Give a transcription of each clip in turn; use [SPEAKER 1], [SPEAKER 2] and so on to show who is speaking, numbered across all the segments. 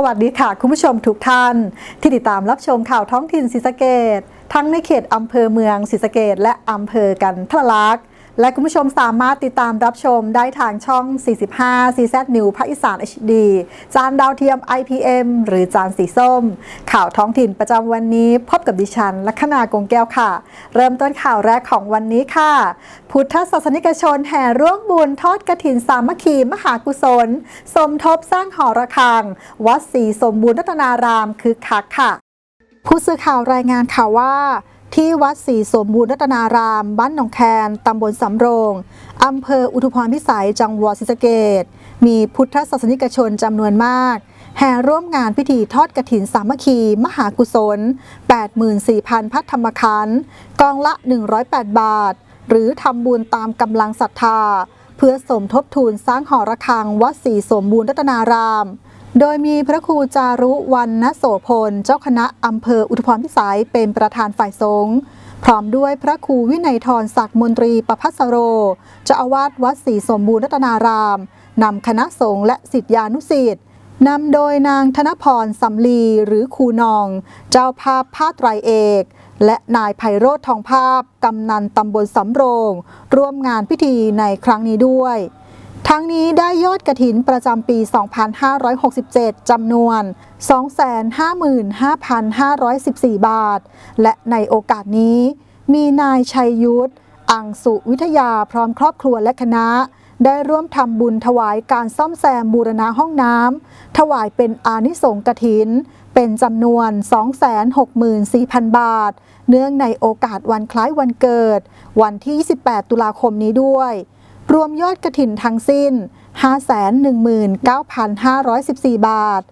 [SPEAKER 1] สวัสดีค่ะคุณผู้ชมทุกท่าน ที่ติดตามรับชมข่าวท้องถิ่นศรีสะเกดทั้งในเขตอำเภอเมืองศรีสะเกดและอำเภอกันทะลักษ์ และคุณผู้ชมสามารถติดตามรับชมได้ทางช่อง 45 CZ New ภาคอีสาน HD จานดาวเทียม IPM หรือจานสีส้ม ข่าวท้องถิ่นประจำวันนี้พบกับดิฉันลัคนากงแก้วค่ะ เริ่มต้นข่าวแรกของวันนี้ค่ะ พุทธศาสนิกชนแห่ร่วมบุญทอดกระถินสามัคคีมหากุศล สมทบสร้างหอระฆัง วัดศรีสมบูรณ์รัตนารามคือคักค่ะ ผู้สื่อข่าวรายงานข่าวว่า ที่วัดศรีสมบูรณ์รัตนาราม บ้านหนองแคนตำบลสำโรง อำเภออุทุพรพิสัย จังหวัดศรีสะเกดมีพุทธศาสนิกชนจำนวนมาก แห่ร่วมงานพิธีทอดกระถินสามัคคี มหากุศล 84,000 พัฒธรรมคันกองละ 108 บาท หรือทำบุญตามกำลังศรัทธา เพื่อสมทบทุนสร้างหอระฆังวัดศรีสมบูรณ์รัตนาราม โดยมีพระครูจารุวันณโสพล เจ้าคณะอำเภออุทุพรพิสัยเป็นประธานฝ่ายสงฆ์พร้อมด้วยพระครูวินัยทรศักดิ์มนตรีประพัสโรเจ้าอาวาสวัดศรีสมบูรณ์รัตนารามนำคณะสงฆ์และสิทธิานุสิทธิ์นำโดยนางธนพรสำลีหรือครูนอง เจ้าภาพผ้าไตรเอก และนายไพโรธทองภาพ กำนันตำบลสำโรง ร่วมงานพิธีในครั้งนี้ด้วย ทั้งนี้ได้ยอดกระถินประจำปี 2567 จำนวน 255,514 บาท และในโอกาสนี้ มีนายชัยยุทธ อังสุวิทยาพร้อมครอบครัวและคณะ ได้ร่วมทำบุญถวายการซ่อมแซมบูรณะห้องน้ำ ถวายเป็นอานิสงส์กถิน เป็นจำนวน 264,000 บาท เนื่องในโอกาสวันคล้ายวันเกิด วันที่ 28 ตุลาคมนี้ด้วย รวมยอดกระถินทั้งสิ้น 519,514 บาท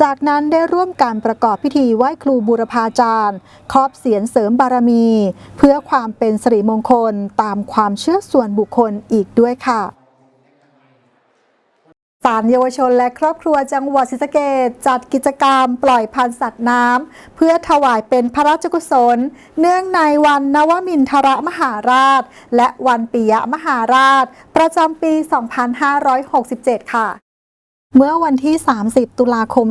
[SPEAKER 1] จากนั้นได้ร่วมการประกอบพิธีไหว้ครูบูรพาจารย์ ครอบเสียนเสริมบารมี เพื่อความเป็นสิริมงคลตามความเชื่อส่วนบุคคลอีกด้วยค่ะ ศาลเยาวชนและครอบครัวจังหวัดศรีสะเกษจัดกิจกรรมปล่อยพันธุ์สัตว์น้ำเพื่อถวายเป็นพระราชกุศล เนื่องในวันนวมินทรมหาราช และวันปิยมหาราช ประจำปี 2567 ค่ะเมื่อวันที่ 30 ตุลาคม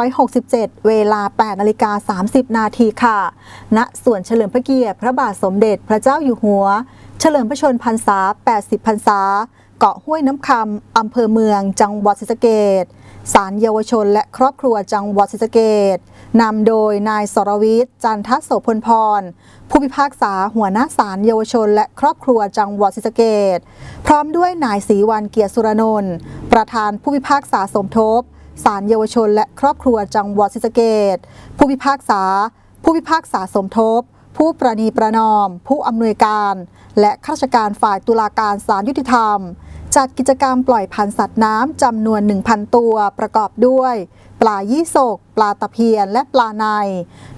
[SPEAKER 1] 2567 เวลา 8นาฬิกา30 นาทีค่ะ ณ ส่วนเฉลิมพระเกียรติพระบาทสมเด็จพระเจ้าอยู่หัว เฉลิมพระชนพรรษา 80 พรรษา เกาะห้วยน้ำคำอำเภอเมือง จังหวัดศรีสะเกษศาลเยาวชนและครอบครัวจังหวัดศรีสะเกษนำโดยนายสรวิทย์จันทโสพลพร ผู้พิพากษาหัวหน้าศาลเยาวชน และครอบครัวจังหวัดศรีสะเกษพร้อมด้วยนายศรีวันเกียรติสุรนนท์ประธานผู้พิพากษาสมทบศาลเยาวชน และครอบครัวจังหวัดศรีสะเกษผู้พิพากษา ผู้พิพากษาสมทบ ผู้ประนีประนอม ผู้อำนวยการ และข้าราชการฝ่ายตุลาการศาลยุติธรรม จัดกิจกรรมปล่อยพันธุ์สัตว์น้ำจำนวน 1,000 ตัวประกอบด้วย ปลายี่สกปลาตะเพียน และปลาใน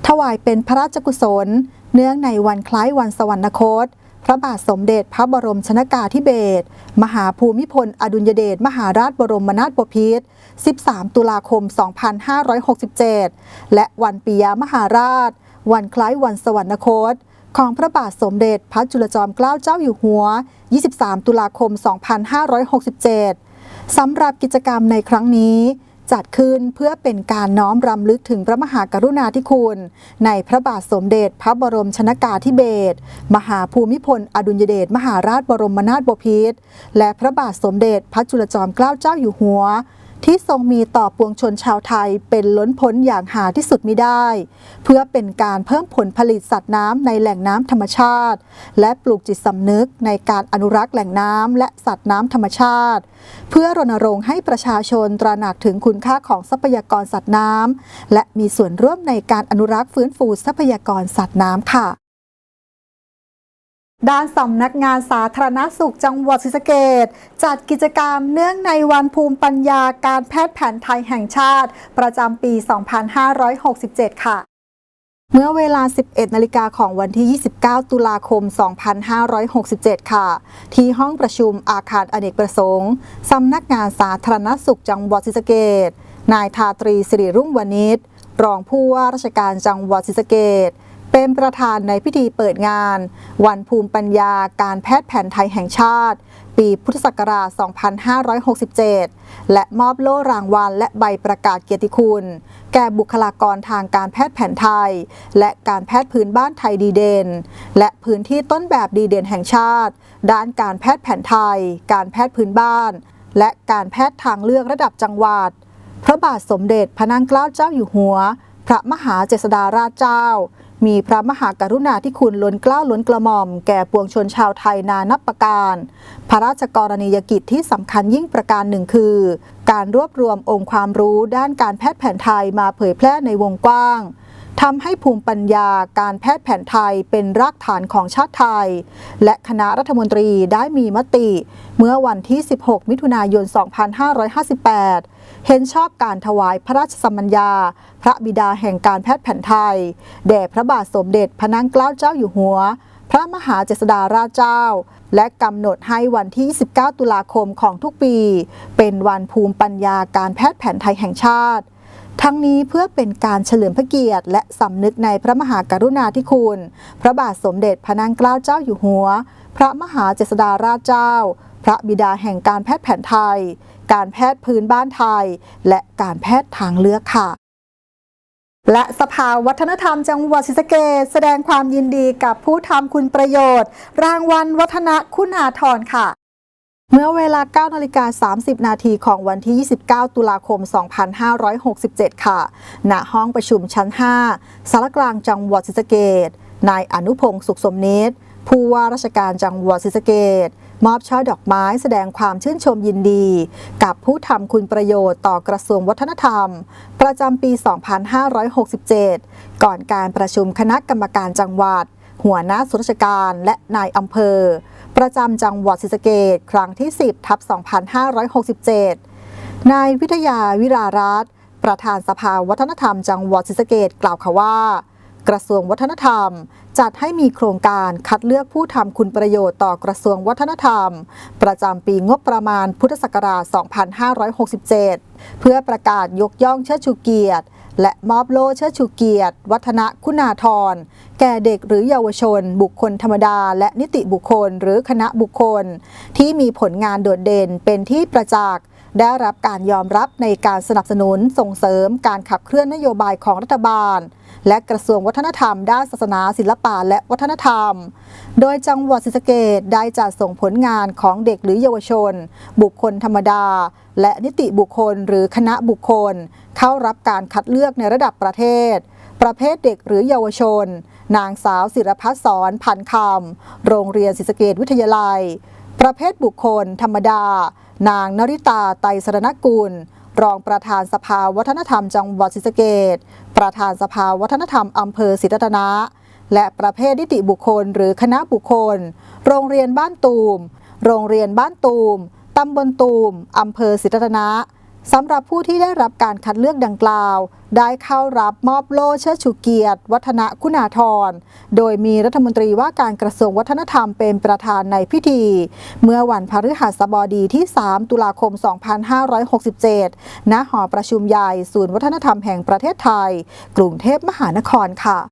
[SPEAKER 1] ถวายเป็นพระราชกุศล เนื่องในวันคล้ายวันสวรรคต พระบาทสมเด็จพระบรมชนากาธิเบศรมหาภูมิพล อดุลยเดชมหาราชบรมนาถบพิตร13 ตุลาคม 2567 และวันปิยมหาราช วันคล้ายวันสวรรคต ของพระบาทสมเด็จพระจุลจอมเกล้าเจ้าอยู่หัว 23 ตุลาคม 2567 สำหรับกิจกรรมในครั้งนี้ จัดขึ้นเพื่อเป็นการน้อมรำลึกถึงพระมหากรุณาธิคุณ ในพระบาทสมเด็จพระบรมชนากาธิเบศรมหาภูมิพล อดุลยเดชมหาราชบรมนาถบพิตรและพระบาทสมเด็จพระจุลจอมเกล้าเจ้าอยู่หัว ที่ทรงมีต่อปวงชนชาวไทยเป็นล้นพ้นอย่างหาที่สุดมิได้ เพื่อเป็นการเพิ่มผลผลิตสัตว์น้ำในแหล่งน้ำธรรมชาติ และปลูกจิตสำนึกในการอนุรักษ์แหล่งน้ำและสัตว์น้ำธรรมชาติ เพื่อรณรงค์ให้ประชาชนตระหนักถึงคุณค่าของทรัพยากรสัตว์น้ำและมีส่วนร่วมในการอนุรักษ์ฟื้นฟูทรัพยากรสัตว์น้ำค่ะ ด้านสำนักงานสาธารณสุขจังหวัดศรีสะเกษจัดกิจกรรมเนื่องในวันภูมิปัญญาการแพทย์แผนไทยแห่งชาติ ประจำปี 2567 ค่ะเมื่อเวลา 11 นาฬิกาของวันที่ 29 ตุลาคม 2567 ค่ะ ที่ห้องประชุมอาคารอเนกประสงค์ สำนักงานสาธารณสุขจังหวัดศรีสะเกษนายทาตรีสิริรุ่งวณิชรองผู้ว่าราชการจังหวัดศรีสะเกษ เป็นประธานในพิธีเปิดงาน วันภูมิปัญญาการแพทย์แผนไทยแห่งชาติ ปีพุทธศักราช 2567 และมอบโล่รางวัลและใบประกาศเกียรติคุณ แก่บุคลากรทางการแพทย์แผนไทย และการแพทย์พื้นบ้านไทยดีเด่น และพื้นที่ต้นแบบดีเด่นแห่งชาติ ด้านการแพทย์แผนไทย การแพทย์พื้นบ้าน และการแพทย์ทางเลือกระดับจังหวัด พระบาทสมเด็จพระนางเกล้าเจ้าอยู่หัว พระมหาเจษฎาราชเจ้า มีพระมหากรุณาธิคุณล้นเกล้าล้นกระหม่อม แก่ปวงชนชาวไทยนานับประการ พระราชกรณียกิจที่สำคัญยิ่งประการหนึ่งคือ การรวบรวมองค์ความรู้ด้านการแพทย์แผนไทยมาเผยแพร่ในวงกว้าง ทำให้ภูมิปัญญาการแพทย์แผนไทยเป็นรากฐานของชาติไทย และคณะรัฐมนตรีได้มีมติ เมื่อวันที่ 16 มิถุนายน 2558 เห็นชอบการถวายพระราชสมัญญา พระบิดาแห่งการแพทย์แผนไทย แด่พระบาทสมเด็จพระนางเกล้าเจ้าอยู่หัว พระมหาเจษฎาราชเจ้า และกำหนดให้วันที่ 29 ตุลาคมของทุกปี เป็นวันภูมิปัญญาการแพทย์แผนไทยแห่งชาติ ทั้งนี้เพื่อเป็นการเฉลิมพระเกียรติ และสำนึกในพระมหากรุณาธิคุณ พระบาทสมเด็จพระนางเกล้าเจ้าอยู่หัว พระมหาเจษฎาราชเจ้า พระบิดาแห่งการแพทย์แผนไทย การแพทย์พื้นบ้านไทย และการแพทย์ทางเลือกค่ะ และสภาวัฒนธรรมจังหวัดศรีสะเกษแสดงความยินดีกับผู้ทำคุณประโยชน์ รางวัลวัฒนคุณาธรค่ะ เมื่อเวลา9นาฬิกา30 นาทีของวันที่ 29 ตุลาคม 2567 ค่ะ ณ ห้องประชุมชั้น 5 สารกลางจังหวัดศรีสะเกษนายอนุพงศ์สุขสมนิตผู้ว่าราชการจังหวัดศรีสะเกษมอบช่อดอกไม้แสดงความชื่นชมยินดี กับผู้ทำคุณประโยชน์ต่อกระทรวงวัฒนธรรม ประจำปี 2567 ก่อนการประชุมคณะกรรมการจังหวัด หัวหน้าส่วนราชการและนายอำเภอ ประจำจังหวัดศรีสะเกษครั้งที่ 10ทับ2567 นายวิทยาวิรารัตประธานสภาวัฒนธรรมจังหวัดศรีสะเกษกล่าวค่ะว่า กระทรวงวัฒนธรรม จัดให้มีโครงการคัดเลือกผู้ทำคุณประโยชน์ต่อกระทรวงวัฒนธรรม ประจำปีงบประมาณพุทธศักราช 2567 เพื่อประกาศยกย่องเชิดชูเกียรติ และมอบโล่เชิดชูเกียรติ วัฒนคุณาธร แก่เด็กหรือเยาวชน บุคคลธรรมดา และนิติบุคคลหรือคณะบุคคล ที่มีผลงานโดดเด่นเป็นที่ประจักษ์ ได้รับการยอมรับในการสนับสนุนส่งเสริมการขับเคลื่อนนโยบายของรัฐบาล และกระทรวงวัฒนธรรม ด้านศาสนาศิลปะและวัฒนธรรม โดยจังหวัดศรีสะเกษได้จัดส่งผลงานของเด็กหรือเยาวชน บุคคลธรรมดา และนิติบุคคลหรือคณะบุคคล เข้ารับการคัดเลือกในระดับประเทศประเภทเด็กหรือเยาวชน นางสาวศิรพัฒน์สอนพันคำ โรงเรียนศรีสะเกษวิทยาลัย ประเภทบุคคล ธรรมดา นางนริตาไตรสรณกุล รองประธานสภาวัฒนธรรมจังหวัดศรีสะเกดประธานสภาวัฒนธรรมอำเภอศรีรัตนะ และประเภทนิติบุคคลหรือคณะบุคคล โรงเรียนบ้านตูม โรงเรียนบ้านตูม ตำบลตูม อำเภอศรีรัตนะ สำหรับผู้ที่ได้รับการคัดเลือกดังกล่าว ได้เข้ารับมอบโล่เชิดชูเกียรติ วัฒนคุณาธร โดยมีรัฐมนตรีว่าการกระทรวงวัฒนธรรมเป็นประธานในพิธี เมื่อวันพฤหัสบดีที่ 3 ตุลาคม 2567 ณ หอประชุมใหญ่ศูนย์วัฒนธรรมแห่งประเทศไทย กรุงเทพมหานครค่ะ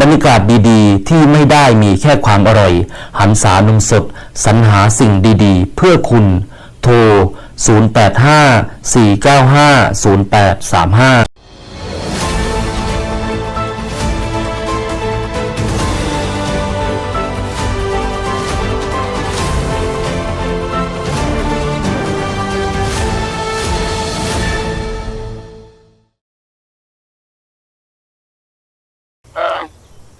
[SPEAKER 2] บรรยากาศดีๆ ที่ไม่ได้มีแค่ความอร่อย หันษานมสดสรรหาสิ่งดีๆ เพื่อคุณ โทร 085 495 0835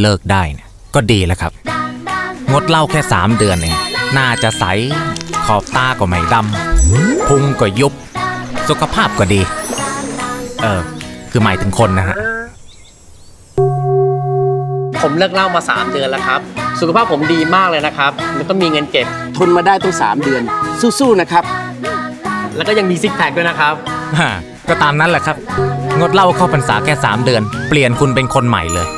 [SPEAKER 3] เลิกได้เนี่ยก็ดีแล้วครับ งดเหล้าแค่สามเดือนเองน่าจะใส ขอบตาก็ไม่ดำพุงก็ยุบ สุขภาพก็ดี เออ คือหมายถึงคนนะฮะ
[SPEAKER 4] ผมเลิกเหล้ามา 3 เดือนแล้วครับ สุขภาพผมดีมากเลยนะครับแล้วก็มีเงินเก็บ
[SPEAKER 5] ทนมาได้ต้องสามเดือน สู้ๆนะครับ
[SPEAKER 4] แล้วก็ยังมีซิกแพคด้วยนะครับ
[SPEAKER 3] ก็ตามนั้นแหละครับ งดเหล้าเข้าพรรษาแค่ 3 เดือน เปลี่ยนคุณเป็นคนใหม่เลย